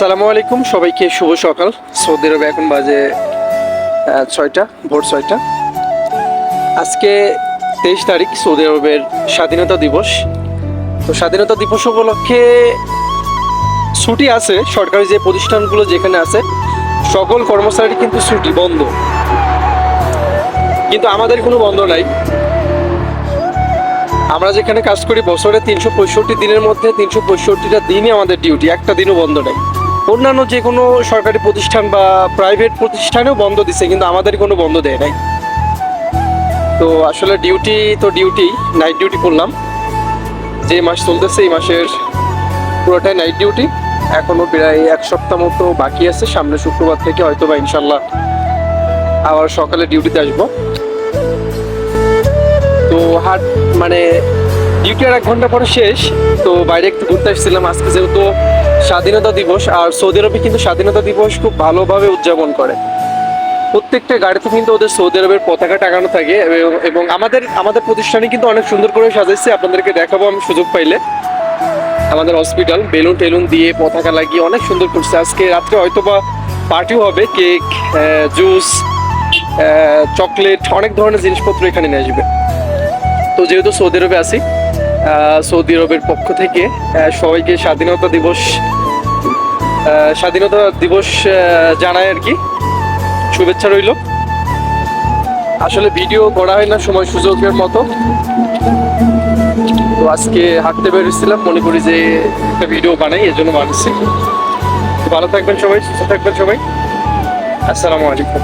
আসসালামু আলাইকুম, সবাইকে শুভ সকাল। সৌদি আরবে এখন বাজে ছয়টা, ভোর ছয়টা। আজকে তেইশ তারিখ, সৌদি আরবের স্বাধীনতা দিবস। তো স্বাধীনতা দিবস উপলক্ষে ছুটি আছে, সরকারি যে প্রতিষ্ঠানগুলো যেখানে আছে, সকল কর্মচারী কিন্তু ছুটি বন্ধ। কিন্তু আমাদের কোনো বন্ধ নাই। আমরা যেখানে কাজ করি, বছরে তিনশো পঁয়ষট্টি দিনের মধ্যে তিনশো পঁয়ষট্টিটা দিনই আমাদের ডিউটি একটা দিনও বন্ধ নেই। অন্যান্য যে কোনো সরকারি প্রতিষ্ঠান বা প্রাইভেট প্রতিষ্ঠানেও বন্ধ দিছে, কিন্তু আমাদের কোনো বন্ধ দেয় নাই। তো আসলে ডিউটি তো ডিউটি নাইট ডিউটি করলাম। যে মাস চলতেছে, এই মাসের পুরোটাই নাইট ডিউটি এখনও প্রায় এক সপ্তাহ মতো বাকি আছে, সামনে শুক্রবার থেকে হয়তো বা ইনশাল্লাহ আবার সকালে ডিউটিতে আসব। তো হাট মানে ডিউটি আর এক ঘণ্টা পরে শেষ তো বাইরে একটু ঘুরতে আসছিলাম। আজকে যেহেতু স্বাধীনতা দিবস আর সৌদি আরবে কিন্তু স্বাধীনতা দিবস খুব ভালোভাবে উদযাপন করে। প্রত্যেকটা গাড়িতে কিন্তু ওদের সৌদি আরবের পতাকা টাঙানো থাকে এবং- আমাদের আমাদের প্রতিষ্ঠানে কিন্তু অনেক সুন্দর করে সাজাইছে। আপনাদেরকে দেখাবো আমি সুযোগ পাইলে। আমাদের হসপিটাল বেলুন টেলুন দিয়ে পতাকা লাগিয়ে অনেক সুন্দর করছে। আজকে রাত্রে হয়তো বা পার্টিও হবে কেক জুস চকলেট অনেক ধরনের জিনিসপত্র এখানে নিয়ে আসবে। তো যেহেতু সৌদি আরবে আহ, সৌদি আরবের পক্ষ থেকে সবাইকে স্বাধীনতা দিবস স্বাধীনতা দিবস জানাই আর কি। শুভেচ্ছা রইল। আসলে ভিডিও করা হয় না, সময় সুযোগের মতো। তো আজকে হাঁটতে বেরিয়েছিলাম, মনে করি যে একটা ভিডিও বানাই, এর জন্য তো ভালো থাকবেন সবাই, সুস্থ থাকবেন সবাই। আসসালামু আলাইকুম।